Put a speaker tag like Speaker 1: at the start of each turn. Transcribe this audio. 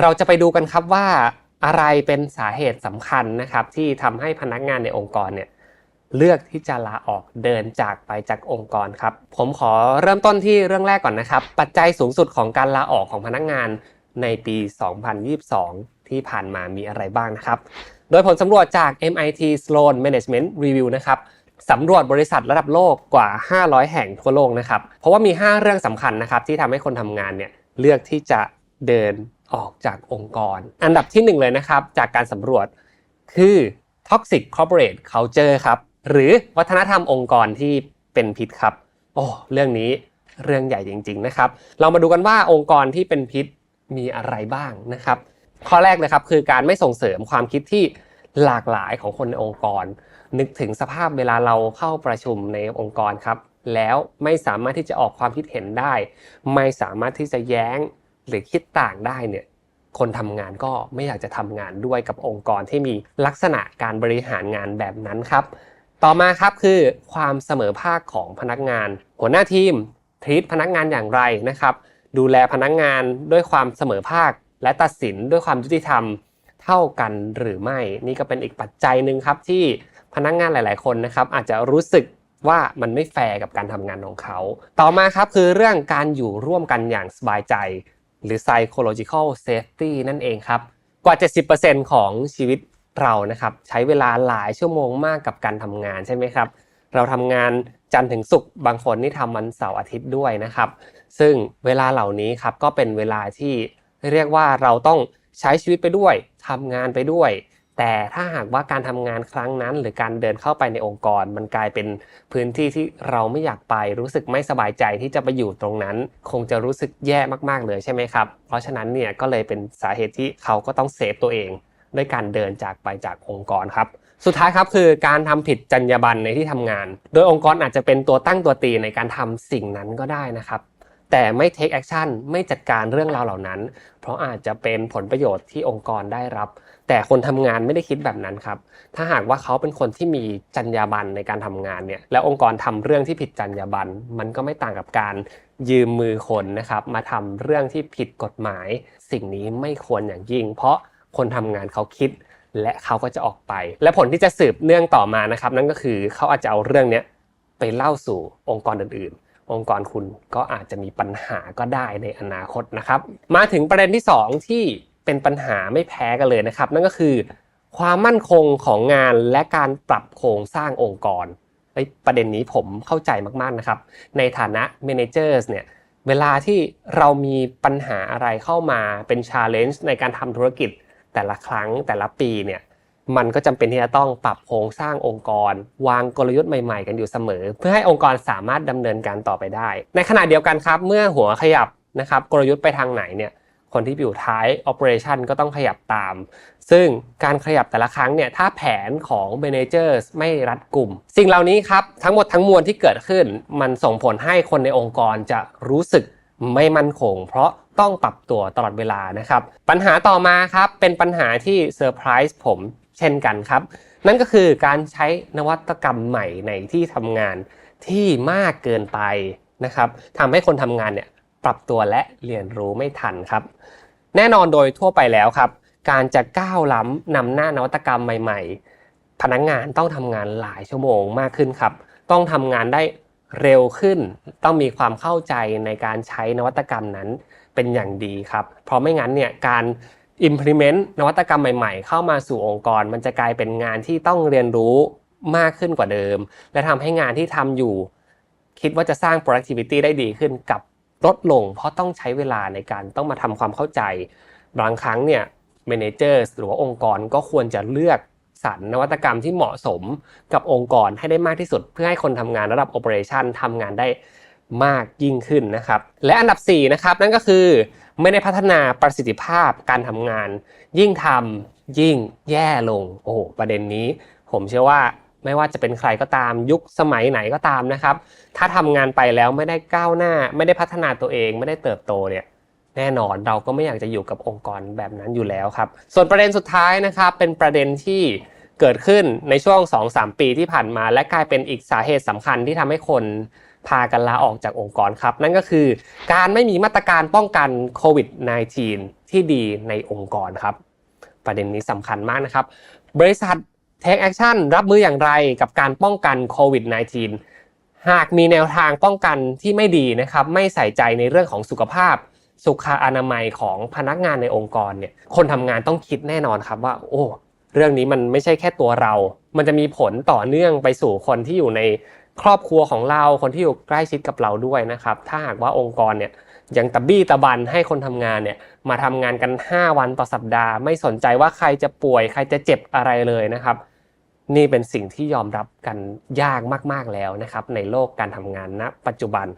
Speaker 1: เราจะไปดูกันครับว่าอะไรเป็นสาเหตุสำคัญนะครับ ที่ทำให้พนักงานในองค์กรเนี่ยเลือกที่จะลาออกเดินจากไปจากองค์กรครับ ผมขอเริ่มต้นที่เรื่องแรกก่อนนะครับ ปัจจัยสูงสุดของการลาออกของพนักงานในปี 2022 ที่ผ่านมามีอะไรบ้างนะครับ โดยผลสำรวจจาก MIT Sloan Management Review นะครับสำรวจบริษัทระดับโลกกว่า 500 แห่งทั่วโลกนะครับ เพราะว่ามี 5 เรื่องสำคัญนะครับที่ทำให้คนทำงานเนี่ยเลือกที่จะเดิน ออกจากองค์กร อันดับที่ 1 เลยนะครับ จากการสำรวจคือ toxic corporate culture ครับ หรือวัฒนธรรมองค์กรที่เป็นพิษครับ โอ้เรื่องนี้เรื่องใหญ่จริง ๆนะครับ เรามาดูกันว่าองค์กรที่เป็นพิษมีอะไรบ้างนะครับ ข้อแรกนะครับคือการไม่ส่งเสริมความคิดที่หลากหลายของคนในองค์กร นึกถึงสภาพเวลาเราเข้าประชุมในองค์กรครับ แล้วไม่สามารถที่จะออกความคิดเห็นได้ ไม่สามารถที่จะแย้ง หรือคิดต่างได้เนี่ยคนทำงานก็ไม่อยากจะทำงานด้วยกับองค์กรที่มีลักษณะการบริหารงานแบบนั้นครับ ต่อมาครับคือความเสมอภาคของพนักงาน หัวหน้าทีมทีตพนักงานอย่างไรนะครับ ดูแลพนักงานด้วยความเสมอภาค และตัดสินด้วยความยุติธรรมเท่ากันหรือไม่ นี่ก็เป็นอีกปัจจัยหนึ่งครับที่พนักงานหลาย ๆ คนนะครับ อาจจะรู้สึกว่ามันไม่แฟร์กับการทำงานของเขา ต่อมาครับคือเรื่องการอยู่ร่วมกันอย่างสบายใจ หรือ psychological safety นั่นเองครับ กว่า 70%ของชีวิตเรานะครับใช้เวลาหลายชั่วโมงมากกับการทำงานใช่ไหมครับ เราทำงานจันทร์ถึงศุกร์บางคนนี่ทำวันเสาร์อาทิตย์ด้วยนะครับ ซึ่งเวลาเหล่านี้ครับก็เป็นเวลาที่เรียกว่าเราต้องใช้ชีวิตไปด้วยทำงานไปด้วย แต่ถ้าหากว่าการทำงานครั้งนั้น หรือการเดินเข้าไปในองค์กร มันกลายเป็นพื้นที่ที่เราไม่อยากไปรู้สึกไม่สบายใจที่จะไปอยู่ตรงนั้น คงจะรู้สึกแย่มากๆเลยใช่ไหมครับ เพราะฉะนั้นเนี่ยก็เลยเป็นสาเหตุที่เขาก็ต้องเซฟตัวเองด้วยการเดินจากไปจากองค์กรครับ สุดท้ายครับคือการทำผิดจรรยาบรรณในที่ทำงาน โดยองค์กรอาจจะเป็นตัวตั้งตัวตีในการทำสิ่งนั้นก็ได้นะครับ แต่ไม่ take action ไม่จัดการเรื่องราวเหล่านั้น เพราะอาจจะเป็นผลประโยชน์ที่องค์กรได้รับ แต่คนทำงานไม่ได้คิดแบบนั้นครับ ถ้าหากว่าเขาเป็นคนที่มีจรรยาบรรณในการทำงานเนี่ยแล้วองค์กรทำเรื่องที่ผิดจรรยาบรรณมันก็ไม่ต่างกับการยืมมือคนนะครับมาทำเรื่องที่ผิดกฎหมาย สิ่งนี้ไม่ควรอย่างยิ่ง เพราะคนทำงานเขาคิด และเขาก็จะออกไป และผลที่จะสืบเนื่องต่อมานะครับ นั่นก็คือเขาอาจจะเอาเรื่องนี้ไปเล่าสู่องค์กรอื่นๆ องค์กรคุณก็อาจจะมีปัญหาก็ได้ในอนาคตนะครับ มาถึงประเด็นที่ 2 ที่เป็นปัญหาไม่แพ้กันเลยนะครับ นั่นก็คือ ความมั่นคงของงานและการปรับโครงสร้างองค์กรประเด็นนี้ผมเข้าใจมากๆนะครับ ในฐานะ managers เนี่ยเวลาที่เรามีปัญหาอะไรเข้ามาเป็น challenge ในการทำธุรกิจแต่ละครั้งแต่ละปีเนี่ย มันก็จำเป็นที่จะต้องปรับโครงสร้างองค์กร วางกลยุทธ์ใหม่ๆ กันอยู่เสมอ เพื่อให้องค์กรสามารถดำเนินการต่อไปได้ ในขณะเดียวกันครับ เมื่อหัวขยับนะครับกลยุทธ์ไปทางไหนเนี่ยคนที่อยู่ท้าย operation ก็ต้องขยับตาม ซึ่งการขยับแต่ละครั้งเนี่ย ถ้าแผนของ managers ไม่รัดกลุ่ม สิ่งเหล่านี้ครับ ทั้งหมดทั้งมวลที่เกิดขึ้น มันส่งผลให้คนในองค์กรจะรู้สึกไม่มั่นคง เพราะต้องปรับตัวตลอดเวลานะครับ ปัญหาต่อมาครับ เป็นปัญหาที่เซอร์ไพรส์ผม เช่นกันครับ นั่นก็คือการใช้นวัตกรรมใหม่ในที่ทำงานที่มากเกินไปนะครับทำให้คนทำงานเนี่ยปรับตัวและเรียนรู้ไม่ทันครับ แน่นอนโดยทั่วไปแล้วครับ การจะก้าวล้ำนำหน้านวัตกรรมใหม่ ๆ พนักงงานต้องทำงานหลายชั่วโมงมากขึ้นครับ ต้องทำงานได้เร็วขึ้น ต้องมีความเข้าใจในการใช้นวัตกรรมนั้นเป็นอย่างดีครับ เพราะไม่งั้นเนี่ยการ implement นวัตกรรมใหม่ๆ เข้ามาสู่องค์กร มันจะกลายเป็นงานที่ต้องเรียนรู้มากขึ้นกว่าเดิม และทำให้งานที่ทำอยู่ คิดว่าจะสร้าง productivity ได้ดีขึ้นกับลดลง เพราะต้องใช้เวลาในการต้องมาทำความเข้าใจ บางครั้งเนี่ย managers หรือว่าองค์กรก็ควรจะเลือกสรรนวัตกรรมที่เหมาะสมกับองค์กรให้ได้มากที่สุด เพื่อให้คนทำงานระดับ operation ทำงานได้ มากยิ่งขึ้นนะครับ และอันดับ4นะครับนั่นก็คือไม่ได้พัฒนาประสิทธิภาพการทำงาน ยิ่งทำยิ่งแย่ลงโอ้ประเด็นนี้ ผมเชื่อว่าไม่ว่าจะเป็นใครก็ตามยุคสมัยไหนก็ตามนะครับ ถ้าทำงานไปแล้วไม่ได้ก้าวหน้า ไม่ได้พัฒนาตัวเองไม่ได้เติบโตเนี่ยแน่นอนเราก็ไม่อยากจะอยู่กับองค์กรแบบนั้นอยู่แล้วครับ ส่วนประเด็นสุดท้ายนะครับเป็นประเด็นที่เกิดขึ้นในช่วง 2-3 ปีที่ผ่านมา และกลายเป็นอีกสาเหตุสำคัญที่ทำให้คน พากันลาออกจากองค์กรครับ นั่นก็คือการไม่มีมาตรการป้องกันโควิด -19 ที่ดีในองค์กรครับ ประเด็นนี้สำคัญมากนะครับ บริษัท Take Action รับมืออย่างไรกับการป้องกันโควิด -19 หากมีแนวทางป้องกันที่ไม่ดีนะครับ ไม่ใส่ใจในเรื่องของสุขภาพ สุขอนามัยของพนักงานในองค์กรเนี่ย คนทำงานต้องคิดแน่นอนครับว่า โอ้ เรื่องนี้มันไม่ใช่แค่ตัวเรา มันจะมีผลต่อเนื่องไปสู่คนที่อยู่ใน ครอบครัวของเราคนที่อยู่ใกล้ชิดกับเราด้วยนะครับ ถ้าหากว่าองค์กรเนี่ยยังตะบี้ตะบันให้คนทำงานเนี่ยมาทำงานกัน 5 วันต่อสัปดาห์ ไม่สนใจว่าใครจะป่วย ใครจะเจ็บอะไรเลยนะครับ นี่เป็นสิ่งที่ยอมรับกันยากมาก ๆแล้วนะครับ ในโลกการทำงานณปัจจุบัน